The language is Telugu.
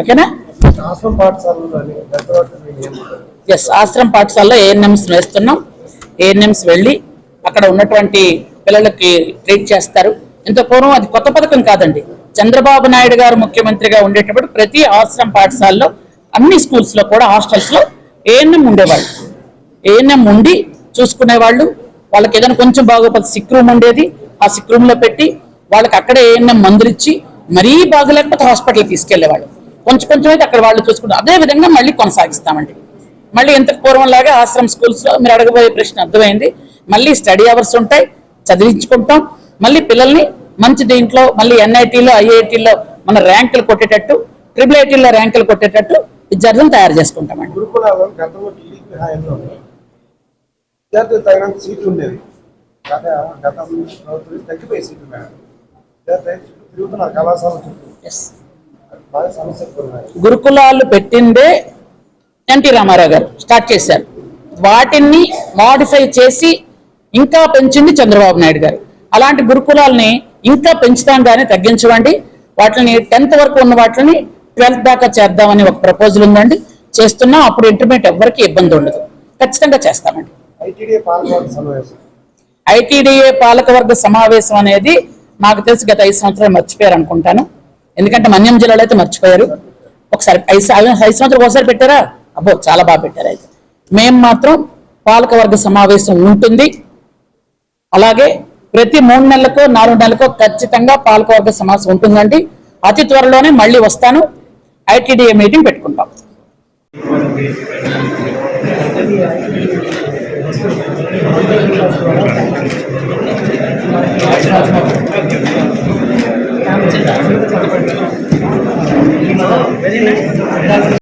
ఓకేనా? ఎస్ ఆశ్రమ పాఠశాలలో ఏఎన్ఎంస్ వేస్తున్నాం ఏఎన్ఎంస్ వెళ్ళి అక్కడ ఉన్నటువంటి పిల్లలకి ట్రీట్ చేస్తారు. ఇంత పూర్వం అది కొత్త పథకం కాదండి. చంద్రబాబు నాయుడు గారు ముఖ్యమంత్రిగా ఉండేటప్పుడు ప్రతి ఆశ్రమ పాఠశాలలో అన్ని స్కూల్స్లో కూడా హాస్టల్స్లో ఏఎన్ఎం ఉండేవాళ్ళు. ఏఎన్ఎం ఉండి చూసుకునేవాళ్ళు. వాళ్ళకి ఏదైనా కొంచెం బాగోపోతే సిక్ రూమ్ ఉండేది. ఆ సిక్ రూమ్లో పెట్టి వాళ్ళకి అక్కడే ఏఎన్ఎం మందులు ఇచ్చి మరీ బాగలేకపోతే హాస్పిటల్కి తీసుకెళ్ళేవాళ్ళు. కొంచెం కొంచెం అయితే అక్కడ వాళ్ళు చూసుకుంటారు. అదే విధంగా మళ్ళీ కొనసాగిస్తామండి. మళ్ళీ ఇంతకు పూర్వం లాగా ఆశ్రమ్ స్కూల్స్లో మీరు అడగబోయే ప్రశ్న అర్థమైంది. మళ్ళీ స్టడీ అవర్స్ ఉంటాయి చదివించుకుంటాం. మళ్ళీ పిల్లల్ని మంచి దీంట్లో మళ్ళీ ఎన్ఐటీలో ఐఐటీలో మన ర్యాంకులు కొట్టేటట్టు ట్రిపుల్ ఐటీలో ర్యాంకులు కొట్టేటట్టు విద్యార్థులను తయారు చేసుకుంటామండి. తగ్గిపోయి సీట్లు మేడం. కళాశాల చుట్టూ. గురుకులాలు పెట్టిందే ఎన్టీ రామారావు గారు స్టార్ట్ చేశారు. వాటిని మాడిఫై చేసి ఇంకా పెంచింది చంద్రబాబు నాయుడు గారు. అలాంటి గురుకులాలని ఇంకా పెంచుతాం కానీ తగ్గించవండి వాటిని టెన్త్ వరకు ఉన్న వాటిని ట్వెల్త్ దాకా చేద్దామని ఒక ప్రపోజల్ ఉందండి. చేస్తున్నాం. అప్పుడు ఇంటర్మీడియట్ ఎవ్వరికి ఇబ్బంది ఉండదు. ఖచ్చితంగా చేస్తామండి. ఐటీడీఏ పాలకవర్గ సమావేశం అనేది నాకు తెలిసి గత ఐదు సంవత్సరాలు మర్చిపోయారు అనుకుంటాను ఎందుకంటే మన్యం జిల్లాలో అయితే మర్చిపోయారు. ఒకసారి ఐదు ఐదు సంవత్సరాలు ఒకసారి పెట్టారా? అబ్బో చాలా బాగా పెట్టారు అయితే. మేము మాత్రం పాలకవర్గ సమావేశం ఉంటుంది. అలాగే ప్రతి మూడు నెలలకో నాలుగు నెలలకో ఖచ్చితంగా పాలకవర్గ సమావేశం ఉంటుందండి. అతి త్వరలోనే మళ్ళీ వస్తాను. ఐటీడీఏ మీటింగ్ పెట్టుకుంటాం. Very nice